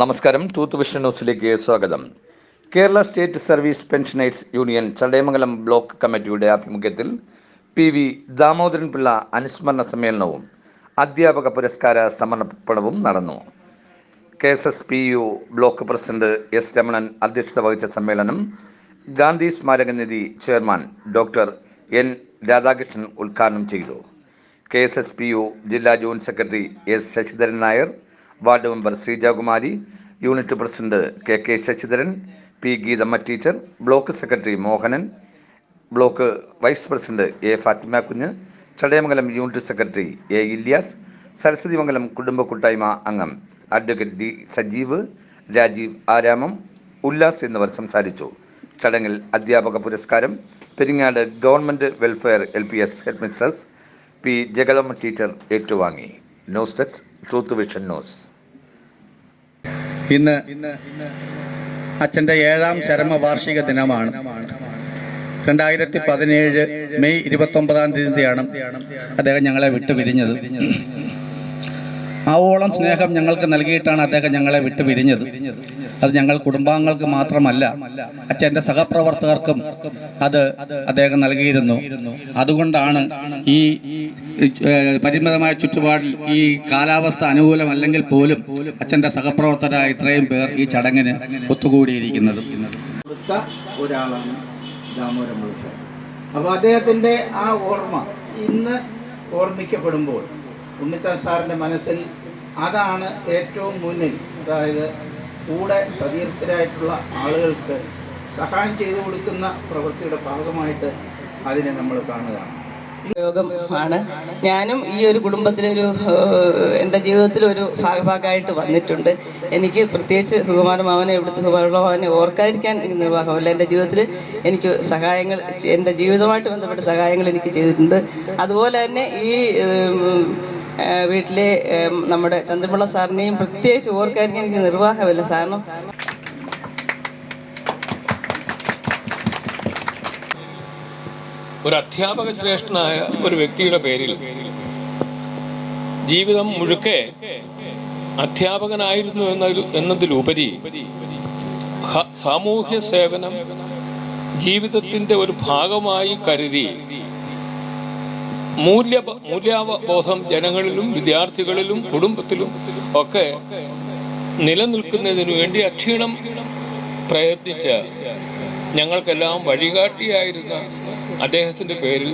നമസ്കാരം. Tooth vision ന്യൂസിലേക്ക് സ്വാഗതം. Kerala state service pensioners union Chadayamangalam block കമ്മിറ്റിയുടെ ആഭിമുഖ്യത്തിൽ പി വി ദാമോദരൻ പിള്ള അനുസ്മരണ സമ്മേളനവും അധ്യാപക പുരസ്കാര സമർപ്പണവും നടന്നു. K S S P U block president S Ramanan അധ്യക്ഷത വഹിച്ച സമ്മേളനം ഗാന്ധി സ്മാരക നിധി ചെയർമാൻ ഡോക്ടർ എൻ രാധാകൃഷ്ണൻ ഉദ്ഘാടനം ചെയ്തു. K S S P U ജില്ലാ joint secretary S Sasidharan Nair ward member Sreejakumari unit president K K Sasidharan P Geethamma teacher block secretary Mohanan block vice president A Fathima Kunju Chadayamangalam unit secretary A Ilyas Saraswathimangalam കുടുംബ കൂട്ടായ്മ അംഗം advocate D Sajeev Rajeev Aramam Ullas എന്നിവർ സംസാരിച്ചു. ചടങ്ങിൽ അധ്യാപക പുരസ്കാരം Peringad government welfare L P S headmistress P Jagalamma teacher ഏറ്റുവാങ്ങി. News desk truth vision news ഇന്ന് അച്ഛന്റെ ഏഴാം ചരമ വാർഷിക ദിനമാണ്. രണ്ടായിരത്തി പതിനേഴ് മെയ് ഇരുപത്തൊമ്പതാം തീയതിയാണ് അദ്ദേഹം ഞങ്ങളെ വിട്ടുപിരിഞ്ഞത്. ആവോളം സ്നേഹം ഞങ്ങൾക്ക് നൽകിയിട്ടാണ് അദ്ദേഹം ഞങ്ങളെ വിട്ടു പിരിഞ്ഞത്. അത് ഞങ്ങൾ കുടുംബാംഗങ്ങൾക്ക് മാത്രമല്ല അച്ഛന്റെ സഹപ്രവർത്തകർക്കും അത് അദ്ദേഹം നൽകിയിരുന്നു. അതുകൊണ്ടാണ് ഈ പരിമിതമായ ചുറ്റുപാടിൽ ഈ കാലാവസ്ഥ അനുകൂലമല്ലെങ്കിൽ പോലും അച്ഛന്റെ സഹപ്രവർത്തകരായ ഇത്രയും പേർ ഈ ചടങ്ങിന് ഒത്തുകൂടിയിരിക്കുന്നത്. ഒരാളാണ് സാർ. അപ്പോൾ അദ്ദേഹത്തിന്റെ ആ ഓർമ്മ ഇന്ന് ഓർമ്മിക്കപ്പെടുമ്പോൾ ഉണ്ണിത്താൻ സാറിന്റെ മനസ്സിൽ അതാണ് ഏറ്റവും മുന്നിൽ അതായത് കൂടെ സതീർത്ഥരായിട്ടുള്ള ആളുകൾക്ക് സഹായം ചെയ്തു കൊടുക്കുന്ന പ്രവൃത്തിയുടെ ഭാഗമായിട്ട് അതിനെ നമ്മൾ കാണുകയാണ്. ാണ് ഞാനും ഈ ഒരു കുടുംബത്തിലൊരു എന്റെ ജീവിതത്തിലൊരു ഭാഗഭാഗമായിട്ട് വന്നിട്ടുണ്ട്. എനിക്ക് പ്രത്യേകിച്ച് സുകുമാരമാവനെ ഇവിടുത്തെ സുകുമാരമാവനെ ഓർക്കാതിരിക്കാൻ എനിക്ക് നിർവാഹമല്ല. എന്റെ ജീവിതത്തിൽ എനിക്ക് സഹായങ്ങൾ എന്റെ ജീവിതമായിട്ട് ബന്ധപ്പെട്ട സഹായങ്ങൾ എനിക്ക് ചെയ്തിട്ടുണ്ട്. അതുപോലെ തന്നെ ഈ വീട്ടിലെ നമ്മുടെ ചന്ദ്രമുള്ള സാറിനെയും പ്രത്യേകിച്ച് ഓർക്കാതിരിക്കാൻ എനിക്ക് നിർവാഹമില്ല. സാറിനും ഒരു അധ്യാപക ശ്രേഷ്ഠനായ ഒരു വ്യക്തിയുടെ പേരിൽ ജീവിതം മുഴുക്കെ അധ്യാപകനായിരുന്നു എന്നതിൽ എന്നതിലുപരി സാമൂഹ്യ സേവനം ജീവിതത്തിന്റെ ഒരു ഭാഗമായി കരുതി മൂല്യ മൂല്യബോധം ജനങ്ങളിലും വിദ്യാർത്ഥികളിലും കുടുംബത്തിലും ഒക്കെ നിലനിൽക്കുന്നതിനു വേണ്ടി അക്ഷീണം പ്രയത്നിച്ച ഞങ്ങൾക്കെല്ലാം വഴികാട്ടിയായിരുന്ന അദ്ദേഹത്തിന്റെ പേരിൽ